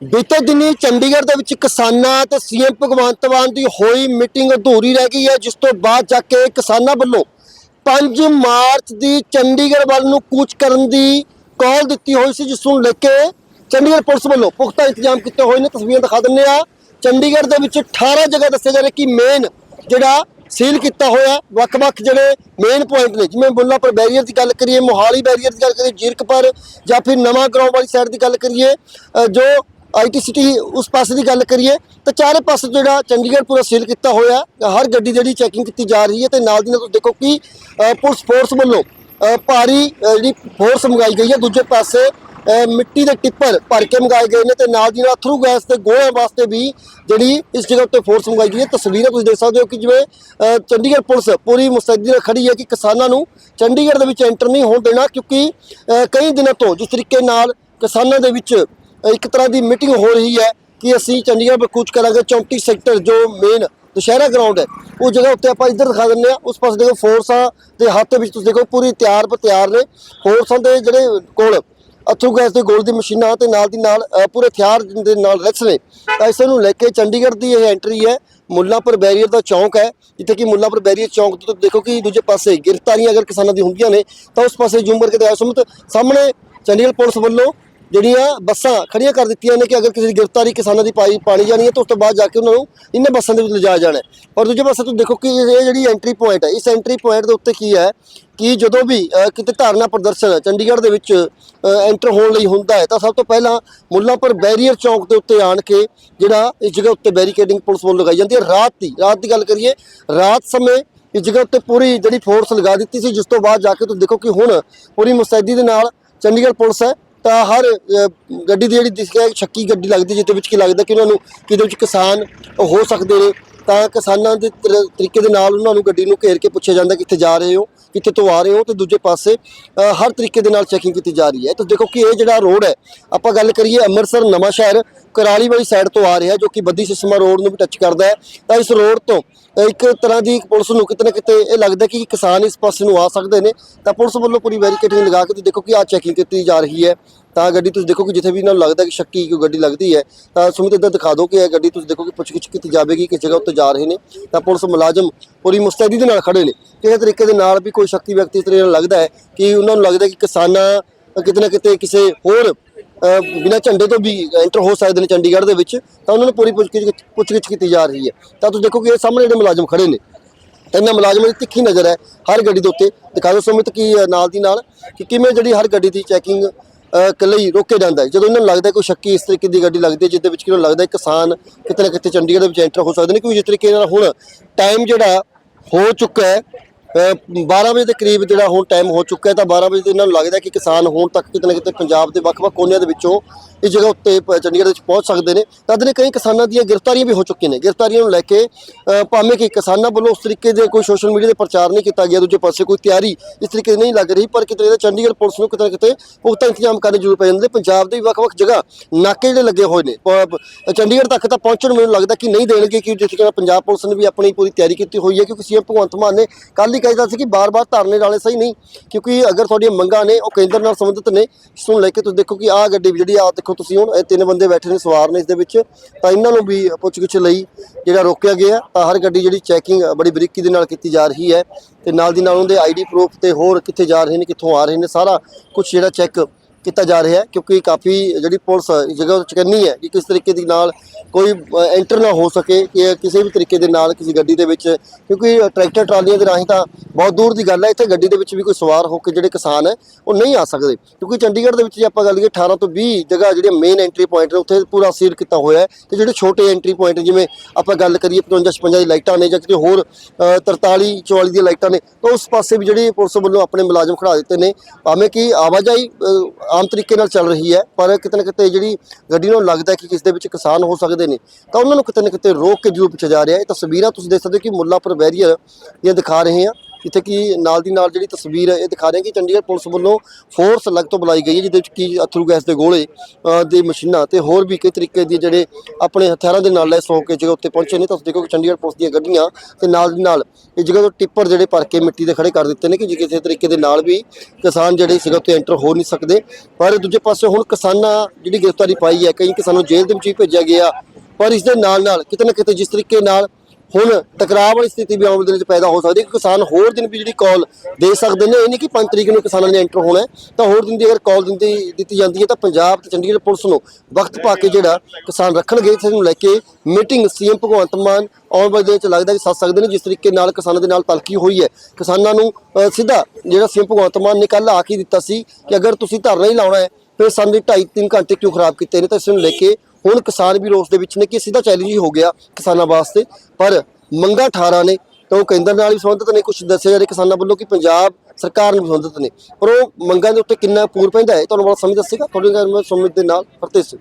ਬੀਤੇ ਦਿਨੀ ਚੰਡੀਗੜ੍ਹ ਦੇ ਵਿੱਚ ਕਿਸਾਨਾਂ ਤੇ ਸੀਐਮ ਭਗਵੰਤ ਮਾਨ ਦੀ ਹੋਈ ਮੀਟਿੰਗ ਅਧੂਰੀ ਰਹਿ ਗਈ ਹੈ, ਜਿਸ ਤੋਂ ਬਾਅਦ ਜਾ ਕੇ ਕਿਸਾਨਾਂ ਵੱਲੋਂ 5 ਮਾਰਚ ਦੀ ਚੰਡੀਗੜ੍ਹ ਵੱਲ ਨੂੰ ਕੂਚ ਕਰਨ ਦੀ ਕਾਲ ਦਿੱਤੀ ਹੋਈ ਸੀ, ਜਿਸ ਨੂੰ ਲੈ ਕੇ ਚੰਡੀਗੜ੍ਹ ਪੁਲਿਸ ਵੱਲੋਂ ਪੁਖਤਾ ਇੰਤਜ਼ਾਮ ਕੀਤੇ ਹੋਏ ਨੇ। ਤਸਵੀਰਾਂ ਦਿਖਾ ਦਿੰਦੇ ਆ ਚੰਡੀਗੜ੍ਹ ਦੇ ਵਿੱਚ 18 ਜਗ੍ਹਾ ਦੱਸਿਆ ਜਾ ਰਿਹਾ ਕਿ ਮੇਨ ਜਿਹੜਾ ਸੀਲ ਕੀਤਾ ਹੋਇਆ, ਵੱਖ-ਵੱਖ ਜਿਹੜੇ ਮੇਨ ਪੁਆਇੰਟ ਨੇ, ਜਿਵੇਂ ਬੁੱਲਾਪੁਰ ਬੈਰੀਅਰ ਦੀ ਗੱਲ ਕਰੀਏ, ਮੋਹਾਲੀ ਬੈਰੀਅਰ ਦੀ ਗੱਲ ਕਰੀਏ, ਜੀਰਕਪੁਰ ਜਾਂ ਫਿਰ ਨਵਾਂ ਗਰਾਊਂਡ ਵਾਲੀ ਸਾਈਡ ਦੀ ਗੱਲ ਕਰੀਏ ਜੋ ਆਈਟੀ ਸਿਟੀ ਉਸ ਪਾਸੇ ਦੀ ਗੱਲ ਕਰੀਏ ਤਾਂ ਚਾਰੇ ਪਾਸੇ ਜਿਹੜਾ ਚੰਡੀਗੜ੍ਹ ਪੂਰਾ ਸੀਲ ਕੀਤਾ ਹੋਇਆ ਹਰ ਗੱਡੀ ਜਿਹੜੀ ਚੈਕਿੰਗ ਕੀਤੀ ਜਾ ਰਹੀ ਹੈ ਤੇ ਨਾਲ ਦੀ ਨਾਲ ਤੁਸੀਂ ਦੇਖੋ ਕਿ ਪੁਲਿਸ ਫੋਰਸ ਵੱਲੋਂ ਭਾਰੀ ਜਿਹੜੀ ਫੋਰਸ ਮੰਗਾਈ ਗਈ ਹੈ। ਦੂਜੇ ਪਾਸੇ ਮਿੱਟੀ ਦੇ ਟਿੱਪਰ ਭਰ ਕੇ ਮੰਗਾਏ ਗਏ ਨੇ ਤੇ ਨਾਲ ਦੀ ਨਾਲ ਥਰੂ ਗੈਸ ਤੇ ਗੋਲਿਆਂ ਵਾਸਤੇ ਵੀ ਜਿਹੜੀ ਇਸ ਜਗ੍ਹਾ ਉੱਤੇ ਫੋਰਸ ਮੰਗਾਈ ਗਈ ਹੈ। ਤਸਵੀਰਾਂ ਤੁਸੀਂ ਦੇਖ ਸਕਦੇ ਹੋ ਕਿ ਜਿਵੇਂ ਚੰਡੀਗੜ੍ਹ ਪੁਲਿਸ ਪੂਰੀ ਮੁਸਤੈਦੀ ਨਾਲ ਖੜੀ ਹੈ ਕਿ ਕਿਸਾਨਾਂ ਨੂੰ ਚੰਡੀਗੜ੍ਹ ਦੇ ਵਿੱਚ ਐਂਟਰ ਨਹੀਂ ਹੋਣ ਦੇਣਾ ਕਿਉਂਕਿ ਕਈ ਦਿਨਾਂ ਤੋਂ ਜਿਸ ਤਰੀਕੇ ਨਾਲ ਕਿਸਾਨਾਂ ਦੇ ਵਿੱਚ ਇੱਕ ਤਰ੍ਹਾਂ ਦੀ ਮੀਟਿੰਗ ਹੋ ਰਹੀ ਹੈ ਕਿ ਅਸੀਂ ਚੰਡੀਗੜ੍ਹ ਵਿੱਚ ਕੂਚ ਕਰਾਂਗੇ। 34 ਸੈਕਟਰ ਜੋ ਮੇਨ ਦੁਸ਼ਹਿਰਾ ਗਰਾਊਂਡ ਹੈ, ਉਹ ਜਗ੍ਹਾ ਉੱਤੇ ਆਪਾਂ ਇੱਧਰ ਦਿਖਾ ਦਿੰਦੇ ਆ ਉਸ ਪਾਸੇ ਦੇਖੋ ਫੋਰਸਾਂ ਦੇ ਹੱਥ ਵਿੱਚ ਤੁਸੀਂ ਦੇਖੋ ਪੂਰੀ ਤਿਆਰ ਪਰ ਤਿਆਰ ਨੇ। ਫੋਰਸਾਂ ਦੇ ਜਿਹੜੇ ਕੋਲ ਅਥਰੂ ਗੈਸ ਦੇ ਗੋਲ ਦੀ ਮਸ਼ੀਨਾਂ ਤੇ ਨਾਲ ਦੀ ਨਾਲ ਪੂਰੇ ਹਥਿਆਰ ਦੇ ਨਾਲ ਰੈਕਸ ਨੇ। ਤਾਂ ਇਸ ਨੂੰ ਲੈ ਕੇ ਚੰਡੀਗੜ੍ਹ ਦੀ ਇਹ ਐਂਟਰੀ ਹੈ। ਮੁੱਲਾਪੁਰ ਬੈਰੀਅਰ ਦਾ ਚੌਂਕ ਹੈ, ਜਿੱਥੇ ਕਿ ਮੁੱਲਾਂਪੁਰ ਬੈਰੀਅਰ ਚੌਂਕ ਤੋਂ ਦੇਖੋ ਕਿ ਦੂਜੇ ਪਾਸੇ ਗ੍ਰਿਫਤਾਰੀਆਂ ਅਗਰ ਕਿਸਾਨਾਂ ਦੀ ਹੁੰਦੀਆਂ ਨੇ, ਤਾਂ ਉਸ ਪਾਸੇ ਜ਼ੂਮ ਕਰਕੇ ਦਿਖਾਇਆ ਸਮਤ, ਸਾਹਮਣੇ ਚੰਡੀਗੜ੍ਹ ਪੁਲਿਸ ਵੱਲੋਂ ਜਿਹੜੀਆਂ ਬੱਸਾਂ ਖੜੀਆਂ ਕਰ ਦਿੱਤੀਆਂ ਨੇ ਕਿ ਅਗਰ ਕਿਸੇ ਦੀ ਗ੍ਰਿਫਤਾਰੀ ਕਿਸਾਨਾਂ ਦੀ ਪਾਈ ਪਾਣੀ ਜਾਣੀ ਹੈ ਤਾਂ ਉਸ ਤੋਂ ਬਾਅਦ ਜਾ ਕੇ ਉਹਨਾਂ ਨੂੰ ਇਹਨਾਂ ਬੱਸਾਂ ਦੇ ਵਿੱਚ ਲਿਜਾਇਆ ਜਾਣਾ ਔਰ ਦੂਜੇ ਪਾਸੇ ਤੁਸੀਂ ਦੇਖੋ ਕਿ ਇਹ ਜਿਹੜੀ ਐਂਟਰੀ ਪੁਆਇੰਟ ਹੈ, ਇਸ ਐਂਟਰੀ ਪੁਆਇੰਟ ਦੇ ਉੱਤੇ ਕੀ ਹੈ ਕਿ ਜਦੋਂ ਵੀ ਕਿਤੇ ਧਾਰਨਾ ਪ੍ਰਦਰਸ਼ਨ ਚੰਡੀਗੜ੍ਹ ਦੇ ਵਿੱਚ ਐਂਟਰ ਹੋਣ ਲਈ ਹੁੰਦਾ ਹੈ ਤਾਂ ਸਭ ਤੋਂ ਪਹਿਲਾਂ ਮੁੱਲਾਂਪੁਰ ਬੈਰੀਅਰ ਚੌਂਕ ਦੇ ਉੱਤੇ ਆਣ ਕੇ ਜਿਹੜਾ ਇਸ ਜਗ੍ਹਾ ਉੱਤੇ ਬੈਰੀਕੇਡਿੰਗ ਪੁਲਿਸ ਵੱਲੋਂ ਲਗਾਈ ਜਾਂਦੀ ਹੈ। ਰਾਤ ਦੀ ਰਾਤ ਦੀ ਗੱਲ ਕਰੀਏ, ਰਾਤ ਸਮੇਂ ਇਸ ਜਗ੍ਹਾ ਉੱਤੇ ਪੂਰੀ ਜਿਹੜੀ ਫੋਰਸ ਲਗਾ ਦਿੱਤੀ ਸੀ, ਜਿਸ ਤੋਂ ਬਾਅਦ ਜਾ ਕੇ ਤੁਸੀਂ ਦੇਖੋ ਕਿ ਹੁਣ ਪੂਰੀ ਮੁਸਤੈਦੀ ਦੇ ਨਾਲ ਚੰਡੀਗੜ੍ਹ ਪੁਲਿਸ ਹੈ ਤਾਂ ਹਰ ਗੱਡੀ ਦੀ ਜਿਹੜੀ ਦਿਸ ਹੈ ਸ਼ੱਕੀ ਗੱਡੀ ਲੱਗਦੀ ਜਿਹਦੇ ਵਿੱਚ ਕੀ ਲੱਗਦਾ ਕਿ ਉਹਨਾਂ ਨੂੰ ਕਿਹਦੇ ਵਿੱਚ ਕਿਸਾਨ ਹੋ ਸਕਦੇ ਨੇ, ਤਾਂ ਕਿਸਾਨਾਂ ਦੇ ਤਰ- ਤਰੀਕੇ ਦੇ ਨਾਲ ਉਹਨਾਂ ਨੂੰ ਗੱਡੀ ਨੂੰ ਘੇਰ ਕੇ ਪੁੱਛਿਆ ਜਾਂਦਾ ਕਿੱਥੇ ਜਾ ਰਹੇ ਹੋ, ਕਿੱਥੇ ਤੋਂ ਆ ਰਹੇ ਹੋ ਤੇ ਦੂਜੇ ਪਾਸੇ ਹਰ ਤਰੀਕੇ ਦੇ ਨਾਲ ਚੈਕਿੰਗ ਕੀਤੀ ਜਾ ਰਹੀ ਹੈ। ਤਾਂ ਦੇਖੋ ਕਿ ਇਹ ਜਿਹੜਾ ਰੋਡ ਹੈ, ਆਪਾਂ ਗੱਲ ਕਰੀਏ ਅੰਮ੍ਰਿਤਸਰ ਨਵਾਂ ਸ਼ਹਿਰ ਕਰਾਲੀ ਵਾਲੀ ਸਾਈਡ ਤੋਂ ਆ ਰਿਹਾ ਜੋ ਕਿ ਬੱਦੀ ਸਿਸਮਾ ਰੋਡ ਨੂੰ ਵੀ ਟੱਚ ਕਰਦਾ ਹੈ। ਤਾਂ ਇਸ ਰੋਡ ਤੋਂ ਇੱਕ ਤਰ੍ਹਾਂ ਦੀ ਪੁਲਿਸ ਨੂੰ ਕਿਤੇ ਨਾ ਕਿਤੇ ਇਹ ਲੱਗਦਾ ਕਿ ਕਿਸਾਨ ਇਸ ਪਾਸੇ ਨੂੰ ਆ ਸਕਦੇ ਨੇ, ਤਾਂ ਪੁਲਿਸ ਵੱਲੋਂ ਪੂਰੀ ਵੈਰੀਕੇਟਿੰਗ ਲਗਾ ਕੇ ਤੁਸੀਂ ਦੇਖੋ ਕਿ ਆ ਚੈਕਿੰਗ ਕੀਤੀ ਜਾ ਰਹੀ ਹੈ। ਤਾਂ ਗੱਡੀ ਤੁਸੀਂ ਦੇਖੋ ਕਿ ਜਿੱਥੇ ਵੀ ਇਹਨਾਂ ਨੂੰ ਲੱਗਦਾ ਕਿ ਸ਼ੱਕੀ ਕੋਈ ਗੱਡੀ ਲੱਗਦੀ ਹੈ, ਤਾਂ ਸੁਮਿਤ ਇੱਧਰ ਦਿਖਾ ਦਿਓ ਕਿ ਇਹ ਗੱਡੀ ਤੁਸੀਂ ਦੇਖੋ ਕਿ ਪੁੱਛਗਿੱਛ ਕੀਤੀ ਜਾਵੇਗੀ, ਕਿਸ ਜਗ੍ਹਾ ਉੱਤੇ ਜਾ ਰਹੇ ਨੇ। ਤਾਂ ਪੁਲਿਸ ਮੁਲਾਜ਼ਮ ਪੂਰੀ ਮੁਸਤੈਦੀ ਦੇ ਨਾਲ ਖੜੇ ਨੇ। ਕਿਸੇ ਤਰੀਕੇ ਦੇ ਨਾਲ ਵੀ ਕੋਈ ਸ਼ੱਕੀ ਵਿਅਕਤੀ ਇਸ ਤਰ੍ਹਾਂ ਲੱਗਦਾ ਹੈ ਕਿ ਉਹਨਾਂ ਨੂੰ ਲੱਗਦਾ ਕਿ ਕਿਸਾਨਾਂ ਕਿਤੇ ਨਾ ਕਿਤੇ ਕਿਸੇ ਹੋਰ ਬਿਨਾਂ ਝੰਡੇ ਤੋਂ ਵੀ ਐਂਟਰ ਹੋ ਸਕਦੇ ਨੇ ਚੰਡੀਗੜ੍ਹ ਦੇ ਵਿੱਚ ਤਾਂ ਉਹਨਾਂ ਨੂੰ ਪੂਰੀ ਪੁੱਛਗਿੱਛ ਪੁੱਛਗਿੱਛ ਕੀਤੀ ਜਾ ਰਹੀ ਹੈ। ਤਾਂ ਤੁਸੀਂ ਦੇਖੋ ਕਿ ਇਹ ਸਾਹਮਣੇ ਜਿਹੜੇ ਮੁਲਾਜ਼ਮ ਖੜੇ ਨੇ ਤਾਂ ਇਹਨਾਂ ਮੁਲਾਜ਼ਮਾਂ ਦੀ ਤਿੱਖੀ ਨਜ਼ਰ ਹੈ ਹਰ ਗੱਡੀ ਦੇ ਉੱਤੇ। ਦਿਖਾ ਦਿਓ ਸੁਮਿਤ ਕੀ ਅ, ਨਾਲ ਦੀ ਨਾਲ ਕਿ ਕਿਵੇਂ ਜਿਹੜੀ ਹਰ ਗੱਡੀ ਦੀ ਚੈਕਿੰਗ ਲਈ ਰੋਕਿਆ ਜਾਂਦਾ ਹੈ। ਜਦੋਂ ਇਹਨਾਂ ਨੂੰ ਲੱਗਦਾ ਕੋਈ ਸ਼ੱਕੀ ਇਸ ਤਰੀਕੇ ਦੀ ਗੱਡੀ ਲੱਗਦੀ ਹੈ ਜਿਹਦੇ ਵਿੱਚ ਕਿ ਲੱਗਦਾ ਕਿਸਾਨ ਕਿਤੇ ਨਾ ਕਿਤੇ ਚੰਡੀਗੜ੍ਹ ਦੇ ਵਿੱਚ ਐਂਟਰ ਹੋ ਸਕਦੇ ਨੇ ਕਿਉਂਕਿ ਜਿਸ ਤਰੀਕੇ ਨਾਲ ਹੁਣ ਟਾਈਮ ਜਿਹੜਾ ਹੋ ਚੁੱਕਾ ਹੈ 12 ਵਜੇ ਦੇ ਕਰੀਬ ਜਿਹੜਾ ਹੁਣ ਟਾਈਮ ਹੋ ਚੁੱਕਾ ਹੈ, ਤਾਂ 12 ਵਜੇ ਦੇ ਇਹਨਾਂ ਨੂੰ ਲੱਗਦਾ ਕਿ ਕਿਸਾਨ ਹੁਣ ਤੱਕ ਕਿਤੇ ਨਾ ਕਿਤੇ ਪੰਜਾਬ ਦੇ ਵੱਖ-ਵੱਖ ਕੋਨਿਆਂ ਦੇ ਵਿੱਚੋਂ ਇਸ ਜਗ੍ਹਾ ਉੱਤੇ ਪ- ਚੰਡੀਗੜ੍ਹ ਵਿੱਚ ਪਹੁੰਚ ਸਕਦੇ ਨੇ। ਤਾਂ ਅਦਨੇ ਕਈ ਕਿਸਾਨਾਂ ਦੀਆਂ ਗ੍ਰਿਫਤਾਰੀਆਂ ਵੀ ਹੋ ਚੁੱਕੀਆਂ ਨੇ। ਗ੍ਰਿਫਤਾਰੀਆਂ ਨੂੰ ਲੈ ਕੇ ਭਾਵੇਂ ਕਿ ਕਿਸਾਨਾਂ ਵੱਲੋਂ ਉਸ ਤਰੀਕੇ ਦੇ ਕੋਈ ਸੋਸ਼ਲ ਮੀਡੀਆ ਤੇ ਪ੍ਰਚਾਰ ਨਹੀਂ ਕੀਤਾ ਗਿਆ, ਦੂਜੇ ਪਾਸੇ ਕੋਈ ਤਿਆਰੀ ਇਸ ਤਰੀਕੇ ਦੀ ਨਹੀਂ ਲੱਗ ਰਹੀ, ਪਰ ਕਿਤੇ ਨਾ ਕਿਤੇ ਚੰਡੀਗੜ੍ਹ ਪੁਲਿਸ ਨੂੰ ਕਿਤੇ ਨਾ ਕਿਤੇ ਪੁਖਤਾ ਇੰਤਜ਼ਾਮ ਕਰਨੇ ਜ਼ਰੂਰ ਪੈ ਜਾਂਦੇ ਪੰਜਾਬ ਦੇ ਵੱਖ-ਵੱਖ ਜਗ੍ਹਾ ਨਾਕੇ ਜਿਹੜੇ ਲੱਗੇ ਹੋਏ ਨੇ। ਪ- ਚੰਡੀਗੜ੍ਹ ਤੱਕ ਤਾਂ ਪਹੁੰਚਣ ਮੈਨੂੰ ਲੱਗਦਾ ਕਿ ਨਹੀਂ ਦੇਣਗੇ, ਕਿ ਜਿਸ ਤਰ੍ਹਾਂ ਪੰਜਾਬ ਪੁਲਿਸ ਨੇ ਵੀ ਆਪਣੀ ਪੂਰੀ ਤਿਆਰੀ ਕੀਤੀ ਹੋਈ ਹੈ, ਕਿਉਂਕਿ ਸੀਐਮ ਭਗਵੰਤ ਮਾਨ ਨੇ ਕੱਲ ਹੀ ਕਹਿਦਾ ਸੀ ਕਿ ਬਾਰ-ਬਾਰ ਧਰਨੇ ਵਾਲੇ ਸਹੀ ਨਹੀਂ, ਕਿਉਂਕਿ ਅਗਰ ਤੁਹਾਡੀਆਂ ਮੰਗਾਂ ਨੇ ਉਹ ਕੇਂਦਰ ਨਾਲ ਸੰਬੰਧਿਤ ਨੇ, ਇਸ ਨੂੰ ਲੈ ਕੇ ਤੁਸੀਂ ਦੇਖੋ ਕਿ ਆਹ ਗੱਡੀ ਜਿਹੜੀ ਆ ਦੇਖੋ ਤੁਸੀਂ ਹੁਣ ਇਹ ਤਿੰਨ ਬੰਦੇ ਬੈਠੇ ਨੇ ਸਵਾਰ ਨੇ ਇਸ ਦੇ ਵਿੱਚ, ਤਾਂ ਇਹਨਾਂ ਨੂੰ ਵੀ ਪੁੱਛਗਿੱਛ ਲਈ ਜਿਹੜਾ ਰੋਕਿਆ ਗਿਆ, ਤਾਂ ਹਰ ਗੱਡੀ ਜਿਹੜੀ ਚੈਕਿੰਗ ਬੜੀ ਬਰੀਕੀ ਦੇ ਨਾਲ ਕੀਤੀ ਜਾ ਰਹੀ ਹੈ ਤੇ ਨਾਲ ਦੀ ਨਾਲ ਉਹਦੇ ਆਈਡੀ ਪ੍ਰੂਫ ਤੇ ਹੋਰ ਕਿੱਥੇ ਜਾ ਰਹੇ ਨੇ, ਕਿੱਥੋਂ ਆ ਰਹੇ ਨੇ, ਸਾਰਾ ਕੁਝ ਜਿਹੜਾ ਚੈੱਕ ਕੀਤਾ ਜਾ ਰਿਹਾ ਹੈ ਕਿਉਂਕਿ ਕਾਫੀ ਜਿਹੜੀ ਪੁਲਿਸ ਇਸ ਜਗ੍ਹਾ ਚਕੰਨੀ ਹੈ ਕਿ ਕਿਸ ਤਰੀਕੇ ਦੀ ਨਾਲ ਕੋਈ ਐਂਟਰ ਨਾ ਹੋ ਸਕੇ ਕਿ ਕਿਸੇ ਵੀ ਤਰੀਕੇ ਦੇ ਨਾਲ ਕਿਸੇ ਗੱਡੀ ਦੇ ਵਿੱਚ ਕਿਉਂਕਿ ਟਰੈਕਟਰ ਟਰਾਲੀਆਂ ਦੇ ਰਾਹੀਂ ਤਾਂ ਬਹੁਤ ਦੂਰ ਦੀ ਗੱਲ ਹੈ ਇੱਥੇ ਗੱਡੀ ਦੇ ਵਿੱਚ ਵੀ ਕੋਈ ਸਵਾਰ ਹੋ ਕੇ ਜਿਹੜੇ ਕਿਸਾਨ ਹੈ ਉਹ ਨਹੀਂ ਆ ਸਕਦੇ। ਕਿਉਂਕਿ ਚੰਡੀਗੜ੍ਹ ਦੇ ਵਿੱਚ ਜੇ ਆਪਾਂ ਗੱਲ ਕਰੀਏ 18 ਤੋਂ 20 ਜਗ੍ਹਾ ਜਿਹੜੇ ਮੇਨ ਐਂਟਰੀ ਪੁਆਇੰਟ ਨੇ ਉੱਥੇ ਪੂਰਾ ਸੀਲ ਕੀਤਾ ਹੋਇਆ ਹੈ ਤੇ ਜਿਹੜੇ ਛੋਟੇ ਐਂਟਰੀ ਪੁਆਇੰਟ ਜਿਵੇਂ ਆਪਾਂ ਗੱਲ ਕਰੀਏ 55 56 ਦੀ ਲਾਈਟਾਂ ਨੇ ਜਾਂ ਕਿਤੇ ਹੋਰ ਅ, 43 44 ਦੀਆਂ ਲਾਈਟਾਂ ਨੇ ਤਾਂ ਉਸ ਪਾਸੇ ਵੀ ਜਿਹੜੀ ਪੁਲਿਸ ਵੱਲੋਂ ਆਪਣੇ ਮੁਲਾਜ਼ਮ ਖੜਾ ਦਿੱਤੇ ਨੇ। ਭਾਵੇਂ ਕਿ ਆਵਾਜਾਈ ਆਮ ਤਰੀਕੇ ਨਾਲ ਚੱਲ ਰਹੀ ਹੈ, ਪਰ ਕਿਤੇ ਨਾ ਕਿਤੇ ਜਿਹੜੀ ਗੱਡੀ ਨੂੰ ਲੱਗਦਾ ਕਿ ਕਿਸ ਦੇ ਵਿੱਚ ਕਿਸਾਨ ਹੋ ਸਕਦੇ ਨੇ, ਤਾਂ ਉਹਨਾਂ ਨੂੰ ਕਿਤੇ ਨਾ ਕਿਤੇ ਰੋਕ ਕੇ ਜ਼ਰੂਰ ਪੁੱਛਿਆ ਜਾ ਰਿਹਾ ਇਹ ਤਸਵੀਰਾਂ ਤੁਸੀਂ ਦੇਖ ਸਕਦੇ ਹੋ ਕਿ ਮੁੱਲਾਪੁਰ ਬੈਰੀਅਰ ਦੀਆਂ ਦਿਖਾ ਰਹੇ ਹਾਂ। ਜਿੱਥੇ ਕਿ ਨਾਲ ਦੀ ਨਾਲ ਜਿਹੜੀ ਤਸਵੀਰ ਹੈ ਇਹ ਦਿਖਾ ਰਹੇ ਕਿ ਚੰਡੀਗੜ੍ਹ ਪੁਲਿਸ ਵੱਲੋਂ ਫੋਰਸ ਅਲੱਗ ਤੋਂ ਬੁਲਾਈ ਗਈ ਹੈ ਜਿਹਦੇ ਵਿੱਚ ਕੀ ਅਥਰੂ ਗੈਸ ਦੇ ਗੋਲੇ ਅ, ਦੀ ਮਸ਼ੀਨਾਂ ਤੇ ਹੋਰ ਵੀ ਕਈ ਤਰੀਕੇ ਦੀ ਜਿਹੜੇ ਆਪਣੇ ਹਥਿਆਰਾਂ ਦੇ ਨਾਲ ਲੈਸ ਹੋ ਕੇ ਜਗ੍ਹਾ ਉੱਤੇ ਪਹੁੰਚੇ ਨੇ। ਤਾਂ ਤੁਸੀਂ ਦੇਖੋ ਕਿ ਚੰਡੀਗੜ੍ਹ ਪੁਲਿਸ ਦੀਆਂ ਗੱਡੀਆਂ ਤੇ ਨਾਲ ਦੀ ਨਾਲ ਇਹ ਜਗ੍ਹਾ ਤੋਂ ਟਿੱਪਰ ਜਿਹੜੇ ਭਰ ਕੇ ਮਿੱਟੀ ਦੇ ਖੜੇ ਕਰ ਦਿੱਤੇ ਨੇ ਕਿ ਜੇ ਕਿਸੇ ਤਰੀਕੇ ਦੇ ਨਾਲ ਵੀ ਕਿਸਾਨ ਜਿਹੜੇ ਸੀਗਾ ਉੱਤੇ ਐਂਟਰ ਹੋ ਨਹੀਂ ਸਕਦੇ। ਪਰ ਦੂਜੇ ਪਾਸੇ ਹੁਣ ਕਿਸਾਨਾਂ ਜਿਹੜੀ ਗ੍ਰਿਫਤਾਰੀ ਪਾਈ ਹੈ ਕਈ ਕਿਸਾਨਾਂ ਨੂੰ ਜੇਲ੍ਹ ਦੇ ਵਿੱਚ ਵੀ ਭੇਜਿਆ ਗਿਆ ਪਰ ਇਸ ਦੇ ਨਾਲ ਨਾਲ ਕਿਤੇ ਨਾ ਕਿਤੇ ਜਿਸ ਤਰੀਕੇ ਨਾਲ ਹੁਣ ਟਕਰਾਅ ਵਾਲੀ ਸਥਿਤੀ ਵੀ ਆਉਣ ਦਿਨ ਵਿੱਚ ਪੈਦਾ ਹੋ ਸਕਦੀ ਹੈ ਕਿ ਕਿਸਾਨ ਹੋਰ ਦਿਨ ਵੀ ਜਿਹੜੀ ਕਾਲ ਦੇ ਸਕਦੇ ਨੇ ਇਹ ਨਹੀਂ ਕਿ 5 ਤਰੀਕ ਨੂੰ ਕਿਸਾਨਾਂ ਨੇ ਐਂਟਰ ਹੋਣਾ ਤਾਂ ਹੋਰ ਦਿਨ ਦੀ ਅਗਰ ਕਾਲ ਦਿੰਦੀ, ਦਿੱਤੀ ਜਾਂਦੀ ਹੈ, ਤਾਂ ਪੰਜਾਬ ਤੇ ਚੰਡੀਗੜ੍ਹ ਪੁਲਿਸ ਨੂੰ ਵਕਤ ਪਾ ਕੇ ਜਿਹੜਾ ਕਿਸਾਨ ਰੱਖਣਗੇ, ਇਸ ਨੂੰ ਲੈ ਕੇ ਮੀਟਿੰਗ ਸੀਐਮ ਭਗਵੰਤ ਮਾਨ ਆਉਣ ਵਾਲੇ ਦਿਨ ਚ ਲੱਗਦਾ ਕਿ ਸੱਦ ਸਕਦੇ ਨੇ, ਜਿਸ ਤਰੀਕੇ ਨਾਲ ਕਿਸਾਨਾਂ ਦੇ ਨਾਲ ਤਲਖੀ ਹੋਈ ਹੈ। ਕਿਸਾਨਾਂ ਨੂੰ ਸਿੱਧਾ ਜਿਹੜਾ ਸੀਐਮ ਭਗਵੰਤ ਮਾਨ ਨੇ ਕੱਲ ਆ ਕੇ ਦਿੱਤਾ ਸੀ ਕਿ ਅਗਰ ਤੁਸੀਂ ਧਰਨਾ ਹੀ ਲਾਉਣਾ ਹੈ, ਫਿਰ ਸਾਨੂੰ 2.5 3 ਘੰਟੇ ਕਿਉਂ ਖਰਾਬ ਕੀਤੇ ਨੇ, ਤਾਂ ਇਸ ਨੂੰ ਲੈ ਕੇ ਹੁਣ ਕਿਸਾਨ ਵੀ ਰੋਸ ਦੇ ਵਿੱਚ ਨੇ ਕਿ ਸਿੱਧਾ ਚੈਲੰਜ ਹੀ ਹੋ ਗਿਆ ਕਿਸਾਨਾਂ ਵਾਸਤੇ। ਪਰ ਮੰਗਾ 18 ਨੇ ਤਾਂ ਉਹ ਕੇਂਦਰ ਨਾਲ ਵੀ ਸੰਬੰਧਿਤ ਨੇ ਕੁਝ ਦੱਸਿਆ ਜਾ ਰਿਹਾ ਕਿਸਾਨਾਂ ਵੱਲੋਂ ਕਿ ਪੰਜਾਬ ਸਰਕਾਰ ਨਾਲ ਵੀ ਸੰਬੰਧਿਤ ਨੇ। ਪਰ ਉਹ ਮੰਗਾਂ ਦੇ ਉੱਤੇ ਕਿੰਨਾ ਪੂਰ ਪੈਂਦਾ ਹੈ ਤੁਹਾਨੂੰ ਬੜਾ ਸਮਝ ਦੱਸੇਗਾ। ਤੁਹਾਡੇ ਨਾਲ ਮੈਂ ਦੇ ਨਾਲ ਹਰਤੇਜ ਸਿੰਘ।